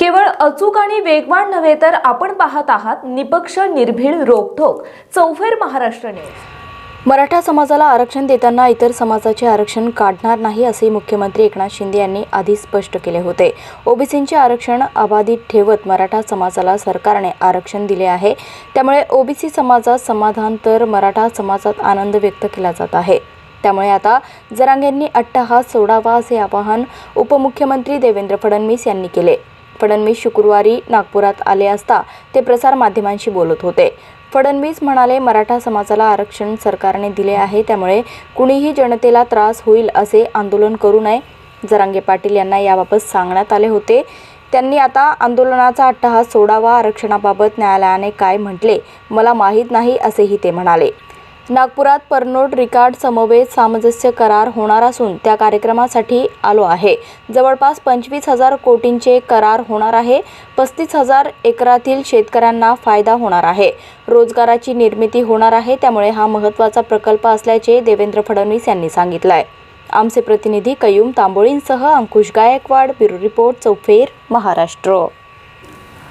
केवळ अचूक आणि वेगवान नव्हे तर आपण पाहत आहात निपक्ष निर्भीड रोखोक चौफेर महाराष्ट्र न्यूज. मराठा समाजाला आरक्षण देताना इतर समाजाचे आरक्षण काढणार नाही असे मुख्यमंत्री एकनाथ शिंदे यांनी आधी स्पष्ट केले होते. ओबीसींचे आरक्षण अबाधित ठेवत मराठा समाजाला सरकारने आरक्षण दिले आहे. त्यामुळे ओबीसी समाजात समाधान तर मराठा समाजात आनंद व्यक्त केला जात आहे. त्यामुळे आता जरांगेंनी अट्टहास सोडावा असे आवाहन उपमुख्यमंत्री देवेंद्र फडणवीस यांनी केले. फडणवीस शुक्रवारी नागपुरात आले असता ते प्रसारमाध्यमांशी बोलत होते. फडणवीस म्हणाले मराठा समाजाला आरक्षण सरकारने दिले आहे त्यामुळे कुणीही जनतेला त्रास होईल असे आंदोलन करू नये. जरांगे पाटील यांना याबाबत सांगण्यात आले होते. त्यांनी आता आंदोलनाचा अट्टहास सोडावा आरक्षणाबाबत न्यायालयाने काय म्हटले मला माहीत नाही असेही ते म्हणाले. नागपुरात परनोट रिकार्ड समवेत सामंजस्य करार होणार असून त्या कार्यक्रमासाठी आलो आहे. जवळपास पंचवीस हजार कोटींचे करार होणार आहे. पस्तीस हजार एकरातील शेतकऱ्यांना फायदा होणार आहे. रोजगाराची निर्मिती होणार आहे. त्यामुळे हा महत्त्वाचा प्रकल्प असल्याचे देवेंद्र फडणवीस यांनी सांगितलं आहे आमचे प्रतिनिधी कयूम तांबोळींसह अंकुश गायकवाड ब्युरो रिपोर्ट चौफेर महाराष्ट्र.